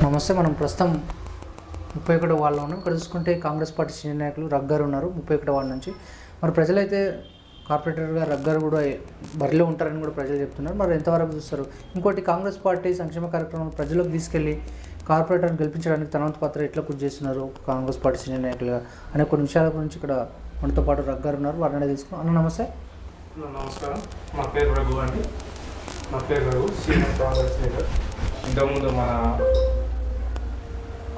నమస్తే మనం ప్రస్తుతం ముప్పై ఒకటో వాళ్ళు ఉన్నాం. ఇక్కడ చూసుకుంటే కాంగ్రెస్ పార్టీ సీనియర్ నాయకులు రగ్గారు ఉన్నారు ముప్పై ఒకటో వాళ్ళ నుంచి. మరి ప్రజలైతే కార్పొరేటర్గా రగ్గారు కూడా బరిలో ఉంటారని కూడా ప్రజలు చెప్తున్నారు. మరి ఎంతవరకు చూస్తారు? ఇంకోటి కాంగ్రెస్ పార్టీ సంక్షేమ కార్యక్రమాలు ప్రజలకు తీసుకెళ్ళి కార్పొరేటర్ని గెలిపించడానికి తన వంతు పాత్ర ఎట్లా కృషి చేస్తున్నారు కాంగ్రెస్ పార్టీ సీనియర్ నాయకులుగా? అనే కొన్ని విషయాల గురించి ఇక్కడ మనతో పాటు రగ్గారు ఉన్నారు. వారిని తీసుకున్నాం అన్న నమస్తే. నమస్కారం. నా పేరు రఘు అండి. నా పేరు రఘు సీనియర్ కాంగ్రెస్ లీడర్. ఇంతకుముందు మన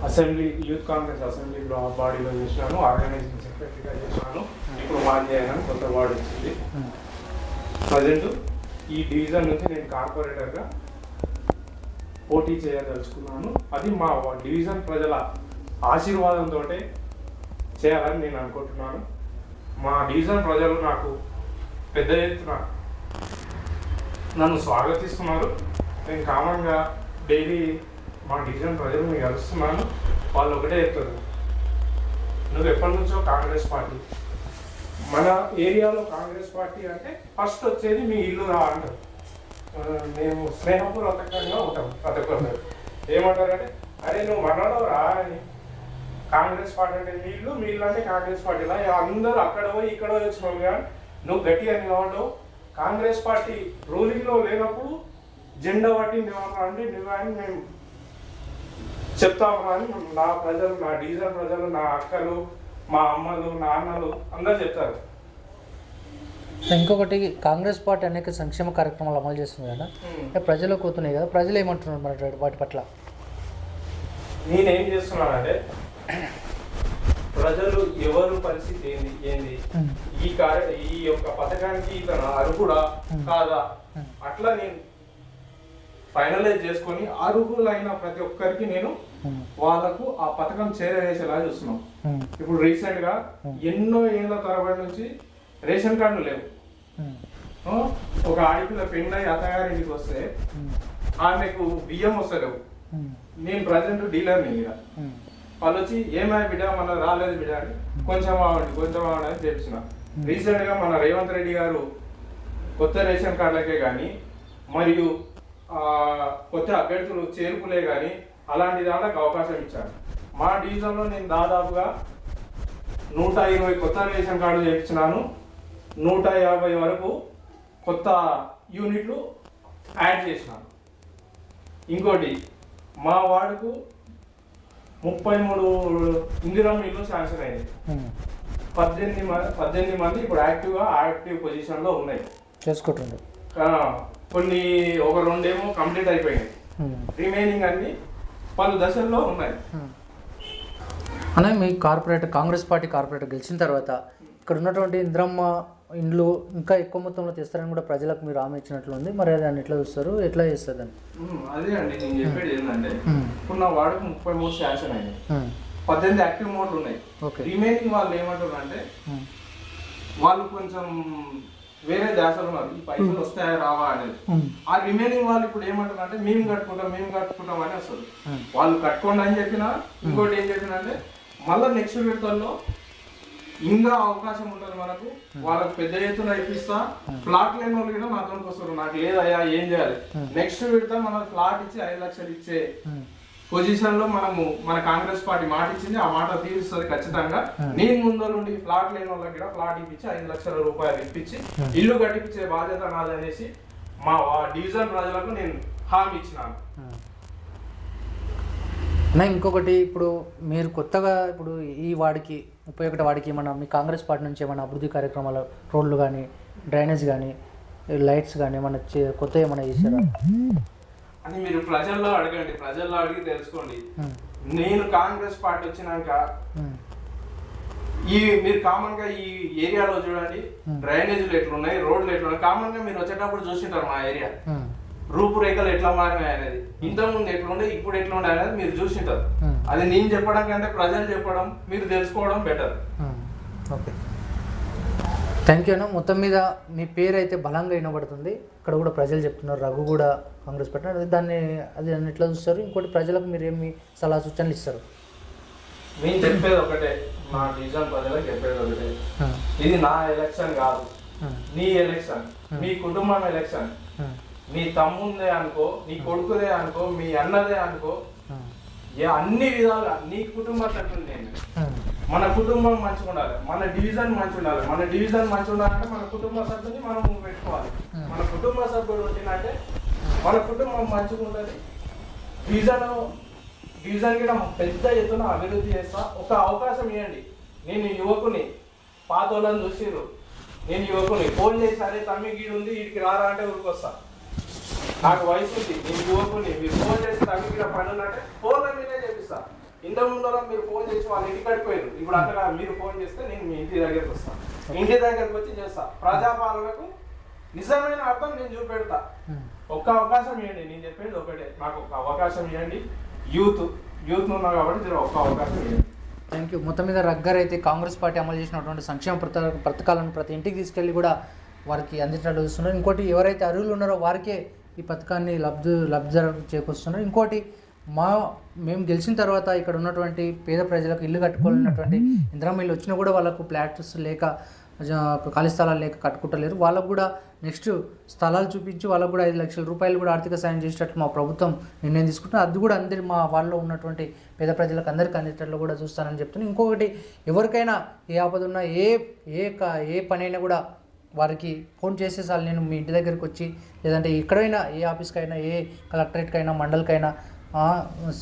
అసెంబ్లీ యూత్ కాంగ్రెస్ అసెంబ్లీ బాడీలో చేసినాను ఆర్గనైజింగ్ సెక్రటరీగా చేసినాను. ఇప్పుడు మాన్యాయనం కొత్త వార్డు వచ్చింది. ఉమ్. ప్రజెంట్ ఈ డివిజన్ నుంచి నేను కార్పొరేటర్గా పోటీ చేయదలుచుకున్నాను. అది మా డివిజన్ ప్రజల ఆశీర్వాదంతో చేయాలని నేను అనుకుంటున్నాను. మా డివిజన్ ప్రజలు నాకు పెద్ద ఎత్తున నన్ను స్వాగతిస్తున్నారు. నేను కామన్గా డైలీ మా డివిజన్ ప్రజలను కలుస్తున్నాను వాళ్ళు ఒకటే చెప్తారు. నువ్వు ఎప్పటి నుంచో కాంగ్రెస్ పార్టీ. మన ఏరియాలో కాంగ్రెస్ పార్టీ అంటే ఫస్ట్ వచ్చేది మీ ఇల్లు రా అంటారు. మేము స్నేహపూర్వకంగా ఉంటాం ప్రతి ఒక్కరు. ఏమంటారంటే అరే నువ్వు మనలో రా అని కాంగ్రెస్ పార్టీ అంటే మీ ఇల్లు మీ ఇల్లు అంటే కాంగ్రెస్ పార్టీలా అందరూ అక్కడ పోయి ఇక్కడ వచ్చినావు కానీ నువ్వు గట్టి అని కావడం కాంగ్రెస్ పార్టీ రూలింగ్లో లేనప్పుడు జెండా పట్టింది ఏమన్నా అంటే నువ్వు అని మేము చెప్తాము అని నా ప్రజలు నా డివిజన్ ప్రజలు నా అక్కలు మా అమ్మలు నాన్నలు అందరు చెప్తారు. ఇంకొకటి కాంగ్రెస్ పార్టీ అనేక సంక్షేమ కార్యక్రమాలు అమలు చేస్తుంది కదా. అంటే ప్రజలకు పోతున్నాయి కదా. ప్రజలు ఏమంటున్నారు మరి వాటి పట్ల? నేనేం చేస్తున్నానంటే ప్రజలు ఎవరు పరిస్థితి ఏంది ఏంది. ఈ కార్య ఈ యొక్క పథకానికి ఇతను అర్హుడా కాదా? అట్లా నేను ఫైనలైజ్ చేసుకొని అర్హులైన ప్రతి ఒక్కరికి నేను ఉమ్. వాళ్ళకు ఆ పథకం చేరవేసేలా చూస్తున్నాం ఉమ్. ఇప్పుడు రీసెంట్గా ఎన్నో ఏళ్ళ తరబడి నుంచి రేషన్ కార్డులు లేవు ఒక ఆడపిల్ల పెళ్ళై అత్తగారింటికి వస్తే. ఆమెకు బియ్యం వస్తలేవు. నేను ప్రజెంట్ డీలర్ని ఇక. వాళ్ళు వచ్చి ఏమై బిడ్డ మన రాలేదు బిడ్డ అని కొంచెం అవ్వండి కొంచెం అవ్వండి అని తెలిసిన రీసెంట్గా మన రేవంత్ రెడ్డి గారు కొత్త రేషన్ కార్డులకే కానీ మరియు కొత్త అభ్యర్థులు చేర్పులే కానీ అలాంటి దానికి అవకాశం ఇచ్చారు. మా డివిజన్లో నేను దాదాపుగా నూట ఇరవై కొత్త రేషన్ కార్డులు చేయించినాను. నూట యాభై వరకు కొత్త యూనిట్లు యాడ్ చేసినాను. ఇంకోటి మా వార్డుకు ముప్పై మూడు ఇందిరమ్మ ఇల్లు శాంక్షన్ అయింది. పద్దెనిమిది మంది పద్దెనిమిది మంది ఇప్పుడు యాక్టివ్గా యాక్టివ్ పొజిషన్లో ఉన్నాయి. చేసుకుంటుండ్రు ఆ, కొన్ని ఒక రెండేమో కంప్లీట్ అయిపోయినాయి ఉమ్. రిమైనింగ్ అన్ని పలు దశల్లో ఉన్నాయి ఉమ్. అనే మీ కార్పొరేటర్ కాంగ్రెస్ పార్టీ కార్పొరేటర్ గెలిచిన తర్వాత ఇక్కడ ఉన్నటువంటి ఇంద్రమ్మ ఇండ్లు ఇంకా ఎక్కువ మొత్తంలో తెస్తారని కూడా ప్రజలకు మీరు హామీ ఇచ్చినట్లు ఉంది మరి దాన్ని ఎట్లా చూస్తారు ఎట్లా చేస్తారు దాన్ని ఉమ్, అదే అండి నేను చెప్పేది ఏంటంటే. ఇప్పుడు నా వార్డుకు ముప్పై మూడు శాంక్షన్ ఉమ్. పద్దెనిమిది యాక్టివ్ మోడ్లు ఉన్నాయి ఓకే రిమైనింగ్ వాళ్ళు ఏమంటారు అంటే. వాళ్ళు కొంచెం వేరే దాసలు ఉన్నారు. ఈ పైసలు వస్తాయా రావా అనేది. ఆ రిమైనింగ్ వాళ్ళు ఇప్పుడు ఏమంటారు అంటే మేము కట్టుకుంటాం మేము కట్టుకుంటాం అని ఉమ్. వాళ్ళు కట్టుకోండి అని చెప్పినా ఇంకోటి ఏం చెప్పినా అంటే మళ్ళీ నెక్స్ట్ విడతల్లో ఇంకా అవకాశం ఉంటుంది మనకు. వాళ్ళకి పెద్ద ఎత్తున ఇప్పిస్తా. ఫ్లాట్ లేని వాళ్ళు కూడా నాతో వస్తారు. నాకు లేదయ్యా ఏం చేయాలి? నెక్స్ట్ విడత మన ఫ్లాట్ ఇచ్చి ఐదు లక్షలు ఇచ్చే ఉమ్. పొజిషన్లో మనము మన కాంగ్రెస్ పార్టీ మాట ఇచ్చింది ఆ మాట తీరుస్తుంది ఖచ్చితంగా. నేను ముందు నుండి ఫ్లాట్ లేని వాళ్ళకి కూడా ఫ్లాట్ ఇప్పించి ఐదు లక్షల రూపాయలు ఇప్పించి ఇల్లు కట్టిపించే బాధ్యత నాదనేసి మా వా- డివిజన్ ప్రజలకు నేను హామీ ఇచ్చినాను. ఇంకొకటి ఇప్పుడు మీరు కొత్తగా ఇప్పుడు ఈ వాడికి ముప్పై ఒకటి వాడికి ఏమన్నా మీ కాంగ్రెస్ పార్టీ నుంచి ఏమైనా అభివృద్ధి కార్యక్రమాలు రోడ్లు కానీ డ్రైనేజ్ కానీ లైట్స్ కానీ ఏమన్నా చే- కొత్త ఏమైనా చేశారా? అని మీరు ప్రజల్లో అడగండి ప్రజల్లో అడిగి తెలుసుకోండి ఉమ్. నేను కాంగ్రెస్ పార్టీ వచ్చినాక ఉమ్. ఈ మీరు కామన్గా ఈ ఏరియాలో చూడండి డ్రైనేజీలు ఎట్లున్నాయి రోడ్లు ఎట్లున్నాయి కామన్గా మీరు వచ్చేటప్పుడు చూసింటారు మా ఏరియా. రూపురేఖలు ఎట్లా మారినాయి అనేది ఇంతకుముందు ఎట్లుండే ఇప్పుడు ఎట్లుండే అనేది మీరు చూసింటారు. అది నేను చెప్పడం కంటే ప్రజలు చెప్పడం మీరు తెలుసుకోవడం బెటర్. ఓకే థ్యాంక్ యూ అన్న. మొత్తం మీద మీ పేరు అయితే బలంగా వినబడుతుంది. ఇక్కడ కూడా ప్రజలు చెప్తున్నారు. రఘు కూడా కాంగ్రెస్ అది దాన్ని అది దాన్ని ఎట్లా చూస్తారు. ఇంకోటి ప్రజలకు మీరు ఏమి సలహా సూచనలు ఇస్తారు? నేను చెప్పేది ఒకటే. మా డివిజన్ ప్రజలకు చెప్పేది ఒకటే. ఇది నా ఎలక్షన్ కాదు. నీ ఎలక్షన్ మీ కుటుంబం ఎలక్షన్. నీ తమ్ముందే అనుకో నీ కొడుకుదే అనుకో మీ అన్నదే అనుకో అన్ని విధాలుగా నీ కుటుంబ సభ్యులు నేను. మన కుటుంబం మంచిగా ఉండాలి. మన డివిజన్ మంచిగా ఉండాలి. మన డివిజన్ మంచిగా ఉండాలంటే మన కుటుంబ సభ్యుని మనం పెట్టుకోవాలి. మన కుటుంబ సభ్యుడు వచ్చిందంటే మన కుటుంబం మంచిగా ఉంటుంది. డివిజన్ డివిజన్ కూడా పెద్ద ఎత్తున అభివృద్ధి చేస్తా. ఒక అవకాశం ఇవ్వండి నేను యువకుని పాత వాళ్ళని చూసిర్రు. నేను యువకుని ఫోన్ చేసి అరే తమ్మి గీడు ఉంది వీడికి రారా అంటే ఊరికొస్తా నాకు వయసు ఉంది. నేను యువకుని మీరు ఫోన్ చేసి తమ్మి గీడ పని ఉందంటే ఫోన్లో మీరే చేపిస్తా. ఇంత ముందర మీరు ఫోన్ చేసి వాళ్ళ ఇంటికి కడిపోయారు. ఇప్పుడు అక్కడ మీరు ఫోన్ చేస్తే నేను మీ ఇంటి దగ్గరికి వస్తాను ఇంటి దగ్గరికి వచ్చి చేస్తా. ప్రజాపాలనకు నిజమైన అర్థం నేను చూపెడతా. ఒక్క అవకాశం ఇవ్వండి. నేను చెప్పేది ఒకటే. నాకు ఒక అవకాశం ఇవ్వండి. యూత్ యూత్ ఉన్నా కాబట్టి ఒక్క అవకాశం ఇవ్వండి. థ్యాంక్ యూ మొత్తం మీద రగ్గర్ అయితే కాంగ్రెస్ పార్టీ అమలు చేసినటువంటి సంక్షేమ పథ పథకాలను ప్రతి ఇంటికి తీసుకెళ్ళి కూడా వారికి అందించినట్లు చూస్తున్నారు. ఇంకోటి ఎవరైతే అర్హులు ఉన్నారో వారికే ఈ పథకాన్ని లబ్ధి లబ్ధిదారు చేకూరుస్తున్నారు. ఇంకోటి మా మేము గెలిచిన తర్వాత ఇక్కడ ఉన్నటువంటి పేద ప్రజలకు ఇల్లు కట్టుకోవాలన్నటువంటి ఇందిరమ్మ ఇల్లు వచ్చినా కూడా వాళ్ళకు ఫ్లాట్స్ లేక ఖాళీ స్థలాలు లేక కట్టుకుంటలేరు. వాళ్ళకు కూడా నెక్స్ట్ స్థలాలు చూపించి వాళ్ళకు కూడా ఐదు లక్షల రూపాయలు కూడా ఆర్థిక సాయం చేసేటట్లు మా ప్రభుత్వం నిర్ణయం తీసుకుంటుంది. అది కూడా అందరి మా వాళ్ళలో ఉన్నటువంటి పేద ప్రజలకు అందరికీ అందేటట్లు కూడా చూస్తానని చెప్తున్నాను. ఇంకొకటి ఎవరికైనా ఏ ఆపద ఉన్నా ఏ ఏ ఏ పని అయినా కూడా వారికి ఫోన్ చేసేసారి నేను మీ ఇంటి దగ్గరికి వచ్చి లేదంటే ఎక్కడైనా ఏ ఆఫీస్కైనా ఏ కలెక్టరేట్కైనా మండలికైనా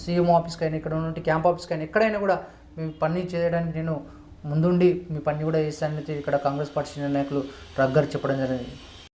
సీఎం ఆఫీస్కి అయినా ఇక్కడ ఉన్నటువంటి క్యాంప్ ఆఫీస్కైనా ఎక్కడైనా కూడా మీ పని చేయడానికి నేను ముందుండి మీ పని కూడా చేస్తానని ఇక్కడ కాంగ్రెస్ పార్టీ సీనియర్ నాయకులు రగ్గర్ చెప్పడం జరిగింది.